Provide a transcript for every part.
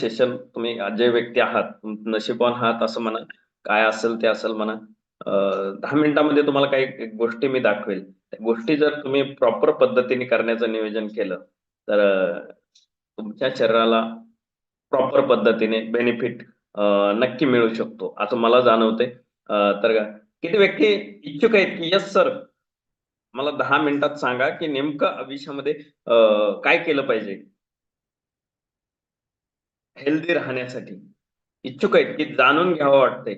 Session तुम्ही जे व्यक्ती आहात नशीबवान आहात असं म्हणा काय असेल ते असेल म्हणा दहा मिनिटांमध्ये तुम्हाला काही गोष्टी मी दाखवेल. त्या गोष्टी जर तुम्ही प्रॉपर पद्धतीने करण्याचं नियोजन केलं तर तुमच्या शरीराला प्रॉपर पद्धतीने बेनिफिट नक्की मिळू शकतो असं मला जाणवते तर किती व्यक्ती इच्छुक आहेत की यस सर मला दहा मिनिटात सांगा की नेमकं आयुष्यामध्ये काय केलं पाहिजे? हेल्दी राहण्यासाठी. इच्छुक आहेत की जाणून घ्यावं वाटतंय.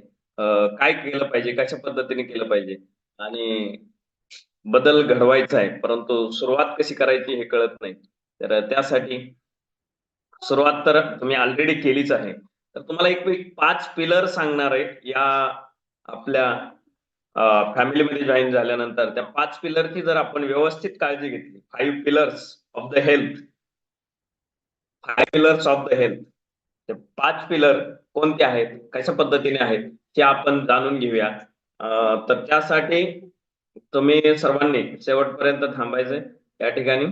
काय केलं पाहिजे कशा पद्धतीने केलं पाहिजे आणि बदल घडवायचा आहे परंतु सुरुवात कशी करायची हे कळत नाही. तर त्यासाठी सुरुवात तर तुम्ही ऑलरेडी केलीच आहे. तर तुम्हाला एक मी पाच पिलर सांगणार आहे. या आपल्या फॅमिलीमध्ये जॉईन झाल्यानंतर त्या पाच पिलरची जर आपण व्यवस्थित काळजी घेतली five pillars of the health five pillars of the health ते पाच पिलर कोणते आहेत? कशा पद्धतीने आहेत? ते आपण जाणून घेऊया. तर त्यासाठी तुम्ही सर्वांनी शेवटपर्यंत थांबायचंय या ठिकाणी.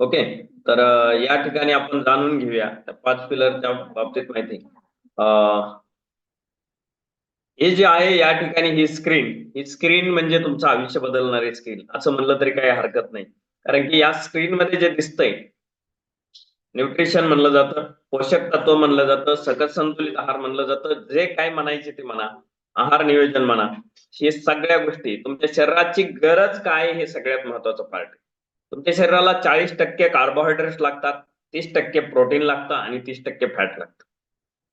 ओके तर या ठिकाणी आपण जाणून घेऊया. त्या पाच पिलरच्या बाबतीत माहिती. हे जे आहे या ठिकाणी ही स्क्रीन ही स्क्रीन म्हणजे तुमचं आयुष्य बदलणारी स्क्रीन असं म्हणलं तरी काही हरकत नाही. कारण की या स्क्रीन मध्ये जे दिसतंय न्यूट्रिशन म्हणलं जातं पोषक तत्व म्हणलं जातं सकस संतुलित आहार म्हणलं जातं जे काय म्हणायचे ते म्हणा आहार नियोजन म्हणा हे सगळ्या गोष्टी तुमच्या शरीराची गरज काय आहे हे सगळ्यात महत्वाचं पार्ट आहे. तुमच्या शरीराला चाळीस टक्के कार्बोहायड्रेट्स लागतात तीस टक्के प्रोटीन लागतं आणि तीस टक्के फॅट लागतं.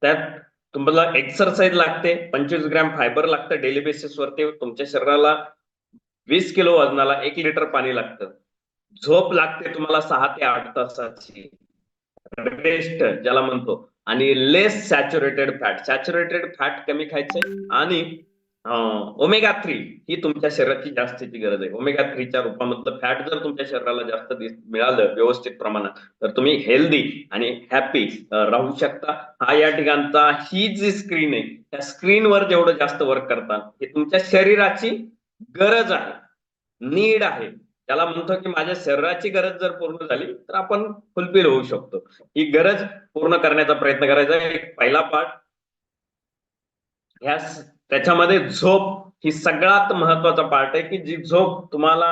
त्यात तुम्हाला एक्सरसाइज लागते पंचवीस ग्रॅम फायबर लागतं डेली बेसिसवरती तुमच्या शरीराला वीस किलो वजनाला एक लिटर पाणी लागतं. झोप लागते तुम्हाला सहा ते आठ तासाची. रेस्ट ज्याला म्हणतो. आणि less saturated fat saturated fat कमी खायचंय आणि ओमेगा थ्री ही तुमच्या शरीराची जास्तीची गरज आहे. ओमेगा थ्रीच्या रूपामधलं फॅट जर तुमच्या शरीराला जास्त मिळालं व्यवस्थित प्रमाणात तर तुम्ही हेल्दी आणि हॅपी राहू शकता. हा या ठिकाणचा ही जी स्क्रीन आहे त्या स्क्रीनवर जेवढं जास्त वर्क करता हे तुमच्या शरीराची गरज आहे. नीड आहे. त्याला म्हणतो की माझ्या शरीराची गरज जर पूर्ण झाली तर आपण फुलफिल होऊ शकतो. ही गरज पूर्ण करण्याचा प्रयत्न करायचा. एक पहिला पार्ट ह्या त्याच्यामध्ये झोप ही सगळ्यात महत्त्वाचा पार्ट आहे की जी झोप तुम्हाला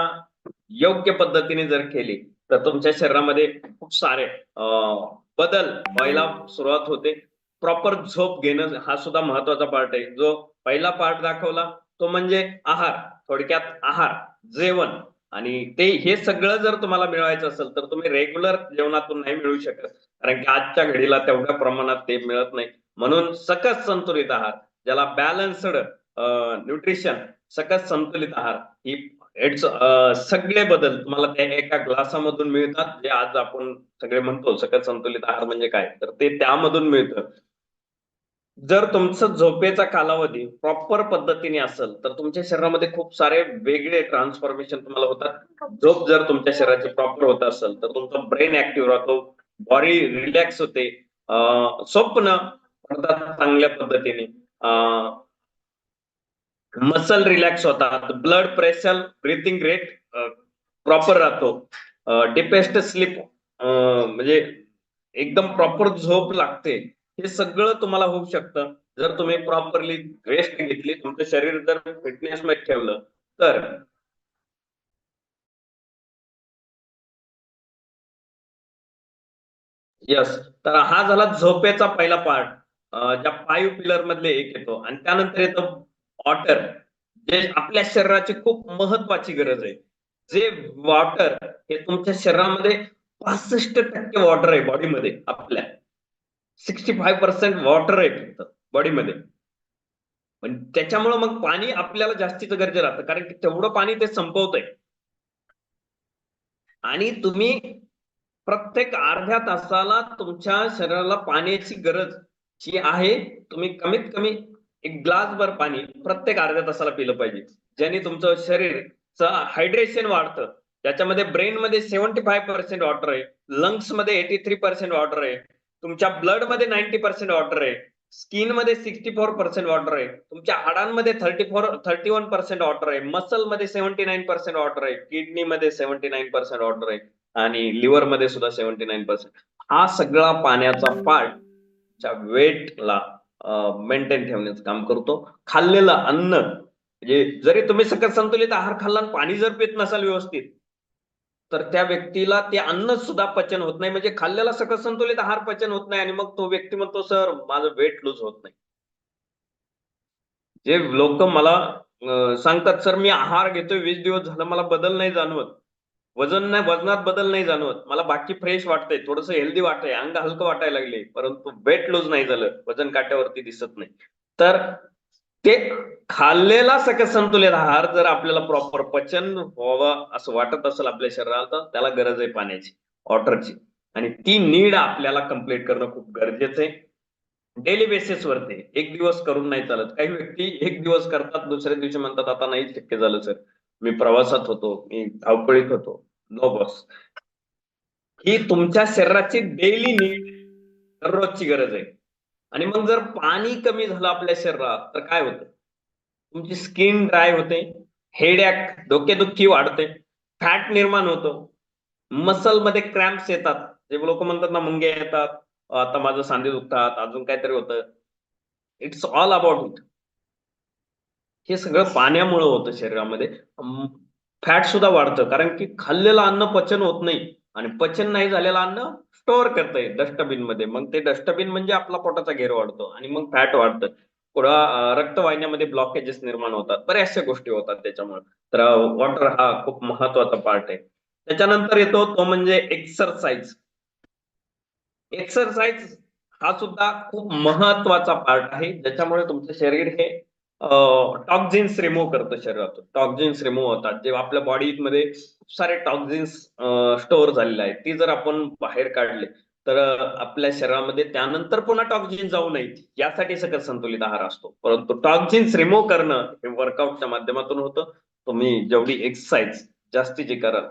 योग्य पद्धतीने जर केली तर तुमच्या शरीरामध्ये खूप सारे बदल व्हायला सुरुवात होते. प्रॉपर झोप घेणं हा सुद्धा महत्त्वाचा पार्ट आहे. जो पहिला पार्ट दाखवला तो म्हणजे आहार. थोडक्यात आहार जेवण. आणि ते हे सगळं जर तुम्हाला मिळवायचं असेल तर तुम्ही रेग्युलर जेवणातून नाही मिळू शकत. कारण की आजच्या घडीला तेवढ्या प्रमाणात ते मिळत नाही. म्हणून सकस संतुलित आहार ज्याला बॅलन्स्ड न्यूट्रिशन सकस संतुलित आहार ही इट्स सगळे बदल तुम्हाला त्या एका ग्लासामधून मिळतात. जे आज आपण सगळे म्हणतो सकस संतुलित आहार म्हणजे काय? तर ते त्यामधून मिळतं. जर तुमचं झोपेचा कालावधी प्रॉपर पद्धतीने असेल तर तुमच्या शरीरामध्ये खूप सारे वेगळे ट्रान्सफॉर्मेशन तुम्हाला होतात. झोप जर तुमच्या शरीराची प्रॉपर होत असेल तर तुमचं ब्रेन ऍक्टिव्ह राहतो बॉडी रिलॅक्स होते. स्वप्न चांगल्या पद्धतीने. मसल रिलॅक्स होतात blood pressure breathing rate proper राहतो. डिपेस्ट स्लीप म्हणजे एकदम प्रॉपर झोप लागते. हे सगळं तुम्हाला होऊ शकतं. जर तुम्ही प्रॉपरली रेस्ट घेतली तुमचं शरीर जर फिटनेस मध्ये ठेवलं तर यस तर हा झाला झोपेचा पहिला पार्ट ज्या फाईव्ह पिलर मधले एक येतो. आणि त्यानंतर येतं वॉटर जे आपल्या शरीराची खूप महत्वाची गरज आहे. जे वॉटर हे तुमच्या शरीरामध्ये पासष्ट टक्के वॉटर आहे बॉडीमध्ये आपल्या. सिक्स्टी फाय पर्सेंट वॉटर आहे फक्त बॉडीमध्ये. पण त्याच्यामुळं मग पाणी आपल्याला जास्तीचं गरजे राहतं. कारण की तेवढं पाणी ते संपवत आहे आणि तुम्ही प्रत्येक अर्ध्या तासाला तुमच्या शरीराला पाण्याची गरज जी आहे तुम्ही कमीत कमी एक ग्लासभर पाणी प्रत्येक अर्ध्या तासाला पिलं पाहिजे. ज्याने तुमचं शरीरचं हायड्रेशन वाढतं. त्याच्यामध्ये ब्रेनमध्ये सेव्हन्टी फाय पर्सेंट वॉटर आहे. लंग्समध्ये एटी थ्री पर्सेंट वॉटर आहे. तुमच्या ब्लडमध्ये नाईन्टी पर्सेंट वॉटर आहे. स्किनमध्ये सिक्स्टी फोर पर्सेंट वॉटर आहे. तुमच्या हाडांमध्ये thirty four thirty one percent water आहे. मसलमध्ये सेव्हन्टी नाईन पर्सेंट वॉटर आहे. किडनी मध्ये सेव्हन्टी नाईन पर्सेंट वॉटर आहे. आणि लिव्हरमध्ये सुद्धा सेव्हन्टी नाईन पर्सेंट हा सगळा पाण्याचा पार्ट वेटला मेंटेन ठेवण्याचं काम करतो. खाल्लेलं अन्न म्हणजे जरी तुम्ही सकत संतुलित आहार खाल्ला आणि पाणी जर पित नसाल व्यवस्थित तर त्या व्यक्तीला ते अन्न सुद्धा पचन होत नाही. म्हणजे खाल्लेला सकत संतुलित आहार पचन होत नाही आणि मग तो व्यक्ती म्हणतो सर माझं वेट लूज होत नाही. जे लोक मला सांगतात सर मी आहार घेतोय वीस दिवस झालं मला बदल नाही जाणवत. वजन नाही वजनात बदल नाही जाणवत. मला बाकी फ्रेश वाटतंय थोडस हेल्दी वाटतंय अंग हलकं वाटायला लागले परंतु वेट लूज नाही झालं वजन काट्यावरती दिसत नाही. तर ते खाल्लेला सकस संतुलित आहार जर आपल्याला प्रॉपर पचन व्हावं असं वाटत असेल आपल्या शरीराला तर त्याला गरज आहे पाण्याची वॉटरची आणि ती नीड आपल्याला कंप्लीट करणं खूप गरजेचं आहे. डेली बेसिस वरती एक दिवस करून नाही चालत. काही व्यक्ती एक दिवस करतात दुसऱ्या दिवशी म्हणतात आता नाही शक्य झालं सर मी प्रवासात होतो मी धावपळीत होतो. नो बॉस ही तुमच्या शरीराची डेली नीड दररोजची गरज आहे. आणि मग जर पाणी कमी झालं आपल्या शरीरात तर काय होतं? तुमची स्किन ड्राय होते हेडॅक डोकेदुखी वाढते फॅट निर्माण होतो. मसलमध्ये क्रॅम्प्स येतात. जे लोक म्हणतात ना मुंगे येतात आता माझं सांधे दुखतात अजून काहीतरी होतं. इट्स ऑल अबाउट इट हे सगळं पाण्यामुळे होतं शरीरामध्ये. फॅट सुद्धा वाढतं. कारण की खाल्लेलं अन्न पचन होत नाही. आणि पचन नाही झालेलं अन्न स्टोअर करतंय डस्टबिनमध्ये. मग ते डस्टबिन म्हणजे आपला पोटाचा घेर वाढतो आणि मग फॅट वाढतं. पुढं रक्तवाहिन्यामध्ये ब्लॉकेजेस निर्माण होतात. बऱ्याचशा गोष्टी होतात त्याच्यामुळे. तर वॉटर हा खूप महत्त्वाचा पार्ट आहे. त्याच्यानंतर येतो तो म्हणजे एक्सरसाइज एक्सरसाइज हा सुद्धा खूप महत्त्वाचा पार्ट आहे. ज्याच्यामुळे तुमचं शरीर हे टॉक्झिन्स रिमूव्ह करतं शरीरातून. टॉक्झिन्स रिमूव्ह होतात. जे आपल्या बॉडीमध्ये खूप सारे टॉक्झिन्स स्टोअर झालेले आहेत. ती जर आपण बाहेर काढले तर आपल्या शरीरामध्ये त्यानंतर पुन्हा टॉक्झिन जाऊ नयेत. यासाठी सकत संतुलित आहार असतो. परंतु टॉक्झिन्स रिमूव्ह करणं हे वर्कआउटच्या माध्यमातून होतं. तुम्ही जेवढी एक्सरसाइज जास्तीची कराल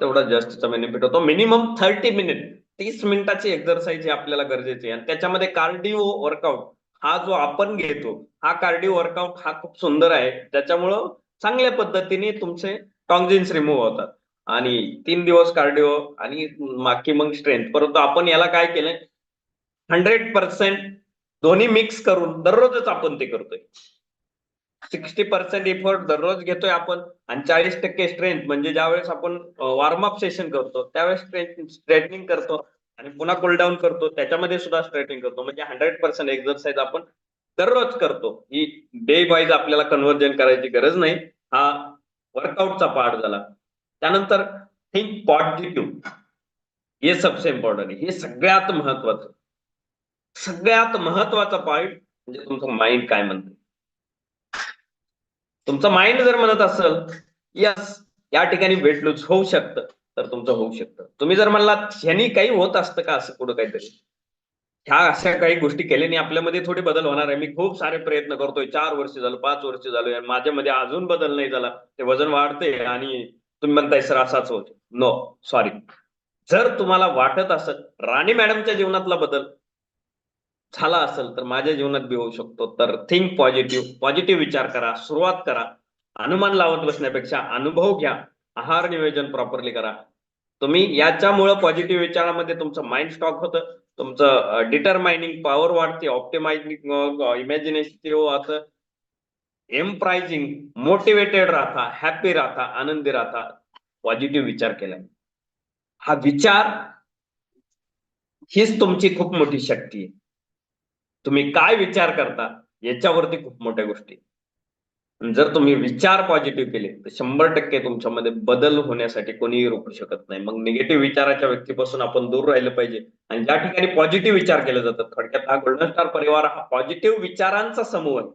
तेवढा जास्तीचा बेनिफिट होतो. मिनिमम थर्टी मिनिट तीस मिनिटाची एक्सरसाइज ही आपल्याला गरजेची आहे. आणि त्याच्यामध्ये कार्डिओ वर्कआउट हा जो आपण घेतो हा कार्डिओ वर्कआउट हा खूप सुंदर आहे. त्याच्यामुळं चांगल्या पद्धतीने तुमचे टॉक्झिन्स रिमूव्ह होतात. आणि तीन दिवस कार्डिओ आणि बाकी मग स्ट्रेंथ. परंतु आपण याला काय केलंय? हंड्रेड पर्सेंट दोन्ही मिक्स करून दररोजच आपण ते करतोय. सिक्स्टी पर्सेंट इफर्ट दररोज घेतोय आपण आणि चाळीस टक्के स्ट्रेंथ. म्हणजे ज्यावेळेस आपण वॉर्मअप सेशन करतो त्यावेळेस स्ट्रेच स्ट्रेटनिंग करतो. आणि पुन्हा कोल डाऊन करतो त्याच्यामध्ये सुद्धा स्ट्रेटिंग करतो. म्हणजे हंड्रेड पर्सेंट एक्सरसाइज आपण दररोज करतो. ही डे वाईज आपल्याला कन्व्हर्जन करायची गरज नाही. हा वर्कआउटचा पार्ट झाला. त्यानंतर थिंक पॉझिटिव्ह हे सबसे इम्पॉर्टंट हे सगळ्यात महत्वाचं. सगळ्यात महत्त्वाचा पॉइंट म्हणजे तुमचं माइंड काय म्हणते? तुमचं माइंड जर म्हणत असेल यस या ठिकाणी वेट लूज होऊ शकतं. तर तुमचं होऊ शकतं. तुम्ही जर म्हणला ह्यानी काही होत असतं का? असं कुठं काहीतरी. ह्या अशा काही गोष्टी केल्याने आपल्यामध्ये थोडे बदल होणार आहे. मी खूप सारे प्रयत्न करतोय. चार वर्ष झालं पाच वर्ष झालो आणि माझ्यामध्ये अजून बदल नाही झाला. ते वजन वाढते आणि तुम्ही म्हणताय सर असाच होत नो सॉरी जर तुम्हाला वाटत असेल राणी मॅडमच्या जीवनातला बदल झाला असेल तर माझ्या जीवनात बी होऊ शकतो. तर थिंक पॉझिटिव्ह पॉझिटिव्ह विचार करा सुरुवात करा. अनुमान लावत बसण्यापेक्षा अनुभव घ्या. आहार नियोजन प्रॉपरली करा. तुम्ही याच्यामुळं पॉझिटिव्ह विचारामध्ये तुमचं माइंड स्टॉक होतं. तुमचं डिटरमाइनिंग पॉवर वाढते ऑप्टिमाइजिंग इमॅजिनेशन हो असं. एम्प्राइजिंग मोटिवेटेड राहता हॅपी राहता आनंदी राहता पॉझिटिव्ह विचार केला हा विचार हीच तुमची खूप मोठी शक्ती आहे. तुम्ही काय विचार करता याच्यावरती खूप मोठ्या गोष्टी जर तुम्ही विचार पॉझिटिव्ह केले तर शंभर टक्के तुमच्यामध्ये बदल होण्यासाठी कोणीही रोखू शकत नाही. मग निगेटिव्ह विचाराच्या व्यक्तीपासून आपण दूर राहिलं पाहिजे. आणि ज्या ठिकाणी पॉझिटिव्ह विचार केले जातात थोडक्यात हा गोल्डन स्टार परिवार हा पॉझिटिव्ह विचारांचा समूह आहे.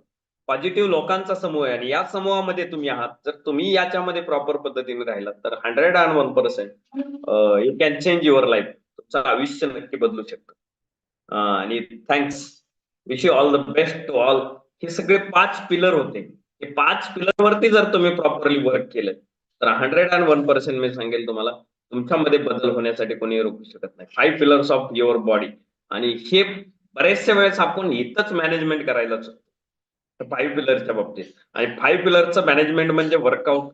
पॉझिटिव्ह लोकांचा समूह आहे. आणि या समूहामध्ये तुम्ही आहात. जर तुम्ही याच्यामध्ये प्रॉपर पद्धतीने राहिलात तर hundred and one percent you can change your life तुमचं आयुष्य नक्की बदलू शकतं. आणि thanks wish you all the best to all हे सगळे पाच पिलर होते. हे पाच पिलर वरती जर तुम्ही प्रॉपरली वर्क केलं तर हंड्रेड अँड वन पर्सेंट मी सांगेल तुम्हाला तुमच्यामध्ये बदल होण्यासाठी कोणी रोखू शकत नाही. Five pillars of your body आणि हे बरेचशा वेळेस आपण इथंच मॅनेजमेंट करायला फाईव्ह पिलरच्या बाबतीत. आणि फाईव्ह पिलरचं मॅनेजमेंट म्हणजे वर्कआउट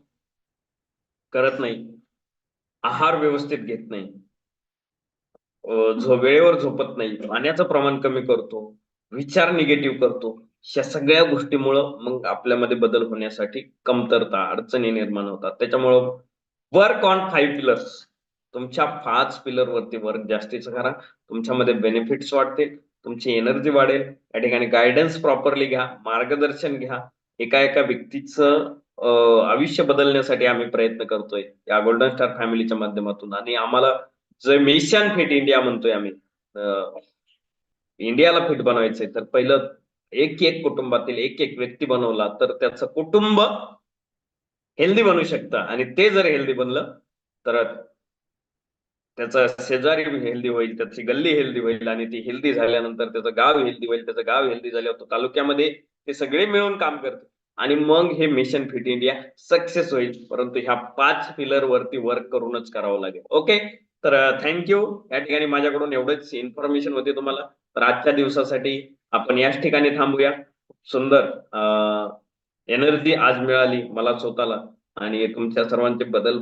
करत नाही. आहार व्यवस्थित घेत नाही. झो वेळेवर झोपत नाही. पाण्याचं प्रमाण कमी करतो. विचार निगेटिव्ह करतो. या सगळ्या गोष्टीमुळं मग आपल्यामध्ये बदल होण्यासाठी कमतरता अडचणी निर्माण होतात. त्याच्यामुळं वर्क ऑन फाईव्ह पिलर्स तुमच्या पाच पिलर वरती वर्क जास्तीचं करा. तुमच्यामध्ये बेनिफिट्स वाढतील तुमची एनर्जी वाढेल. या ठिकाणी गायडन्स प्रॉपरली घ्या मार्गदर्शन घ्या. एका एका व्यक्तीचं आयुष्य बदलण्यासाठी आम्ही प्रयत्न करतोय या गोल्डन स्टार फॅमिलीच्या माध्यमातून. आणि आम्हाला जे मिशन फिट इंडिया म्हणतोय आम्ही इंडियाला फिट बनवायचंय. तर पहिलं एक एक कुटुंबातील एक एक व्यक्ती बनवला तर त्याचं कुटुंब हेल्दी बनू शकतं. आणि ते जर हेल्दी बनलं तर त्याचा शेजारी हेल्दी होईल त्याची गल्ली हेल्दी होईल आणि ती हेल्दी झाल्यानंतर त्याचं गाव हेल्दी होईल त्याचं गाव हेल्दी झाल्यावर तालुक्यामध्ये ते सगळे मिळून काम करते आणि मग हे मिशन फिट इंडिया सक्सेस होईल. परंतु ह्या पाच पिलर वरती वर्क करूनच करावं लागेल. ओके तर uh, थँक्यू या ठिकाणी माझ्याकडून एवढंच इन्फॉर्मेशन होती तुम्हाला. तर आजच्या दिवसासाठी आपण याच ठिकाणी थांबूया. सुंदर एनर्जी आज मिळाली मला स्वतःला आणि तुमच्या सर्वांचे बदल